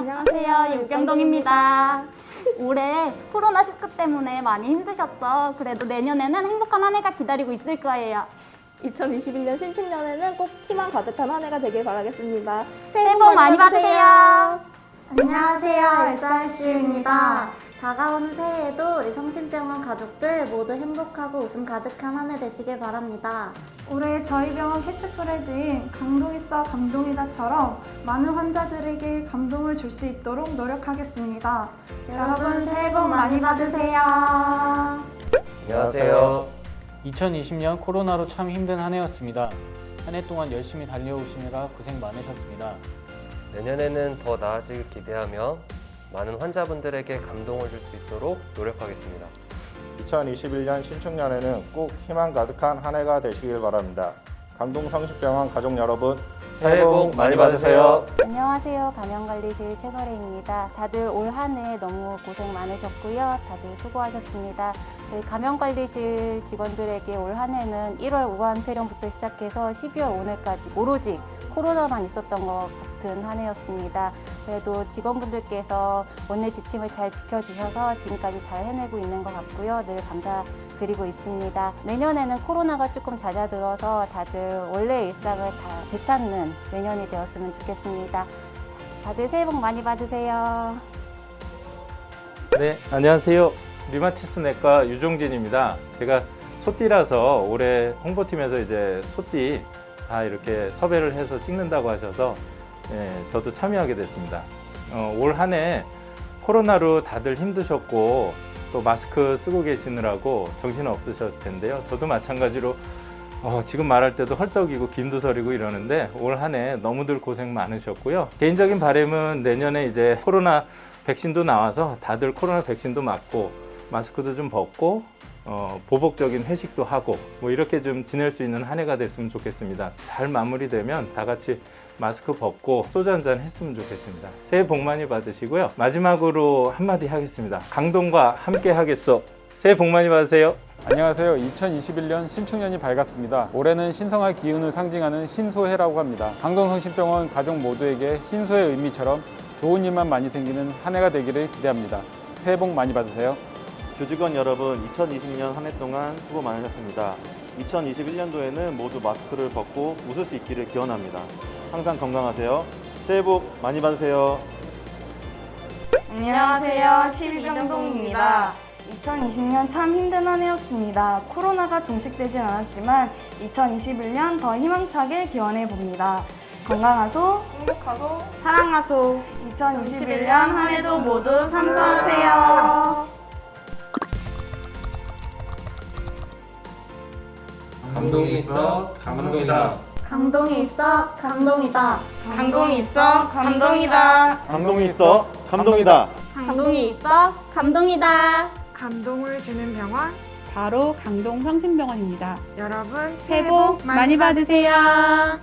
안녕하세요. 육경동입니다. 올해 코로나19 때문에 많이 힘드셨죠? 그래도 내년에는 행복한 한 해가 기다리고 있을 거예요. 2021년 신축년에는 꼭 희망 가득한 한 해가 되길 바라겠습니다. 새해 복 많이 받으세요. 안녕하세요. SRC입니다. 다가오는 새해에도 우리 성심병원 가족들 모두 행복하고 웃음 가득한 한 해 되시길 바랍니다. 올해 저희 병원 캐치프레즈인 감동 있어 감동이다처럼 많은 환자들에게 감동을 줄 수 있도록 노력하겠습니다. 여러분 새해 복 많이 받으세요. 안녕하세요. 2020년 코로나로 참 힘든 한 해였습니다. 한 해 동안 열심히 달려오시느라 고생 많으셨습니다. 내년에는 더 나아지길 기대하며 많은 환자분들에게 감동을 줄 수 있도록 노력하겠습니다. 2021년 신축년에는 꼭 희망 가득한 한 해가 되시길 바랍니다. 강동성식병원 가족 여러분 새해 복 많이 받으세요. 안녕하세요. 감염관리실 최설혜입니다. 다들 올 한 해 너무 고생 많으셨고요. 다들 수고하셨습니다. 저희 감염관리실 직원들에게 올 한 해는 1월 우한 폐렴부터 시작해서 12월 오늘까지 오로지 코로나만 있었던 것 같은 한 해였습니다. 그래도 직원분들께서 원내 지침을 잘 지켜주셔서 지금까지 잘 해내고 있는 것 같고요. 늘 감사드리고 있습니다. 내년에는 코로나가 조금 잦아들어서 다들 원래 일상을 다 되찾는 내년이 되었으면 좋겠습니다. 다들 새해 복 많이 받으세요. 네, 안녕하세요. 류마티스 내과 유종진입니다. 제가 소띠라서 올해 홍보팀에서 이제 소띠 다 이렇게 섭외를 해서 찍는다고 하셔서 예, 저도 참여하게 됐습니다. 어, 올 한 해 코로나로 다들 힘드셨고 또 마스크 쓰고 계시느라고 정신 없으셨을 텐데요. 저도 마찬가지로 어, 지금 말할 때도 헐떡이고 서리고 이러는데 올 한 해 너무들 고생 많으셨고요. 개인적인 바람은 내년에 이제 코로나 백신도 나와서 다들 코로나 백신도 맞고 마스크도 좀 벗고 어, 보복적인 회식도 하고 뭐 이렇게 좀 지낼 수 있는 한 해가 됐으면 좋겠습니다. 잘 마무리되면 다 같이 마스크 벗고 소주 한 잔 했으면 좋겠습니다. 새해 복 많이 받으시고요. 마지막으로 한마디 하겠습니다. 강동과 함께 하겠소. 새해 복 많이 받으세요. 안녕하세요. 2021년 신축년이 밝았습니다. 올해는 신성한 기운을 상징하는 흰소해라고 합니다. 강동성심병원 가족 모두에게 흰소의 의미처럼 좋은 일만 많이 생기는 한 해가 되기를 기대합니다. 새해 복 많이 받으세요. 교직원 여러분, 2020년 한 해 동안 수고 많으셨습니다. 2021년도에는 모두 마스크를 벗고 웃을 수 있기를 기원합니다. 항상 건강하세요. 새해 복 많이 받으세요. 안녕하세요. 12병동입니다. 2020년 참 힘든 한 해였습니다. 코로나가 종식되진 않았지만 2021년 더 희망차게 기원해 봅니다. 건강하소, 행복하소, 사랑하소. 2021년 한 해도 모두 삼수하세요. 감동이 있어 감동이다. 감동이 있어 감동이다. 감동이 있어, 감동이다. 감동이 있어, 감동이다. 감동이 있어. 감동이다. 감동을 주는 병원 바로 강동 성심병원입니다. 여러분 새해 복 많이 받으세요.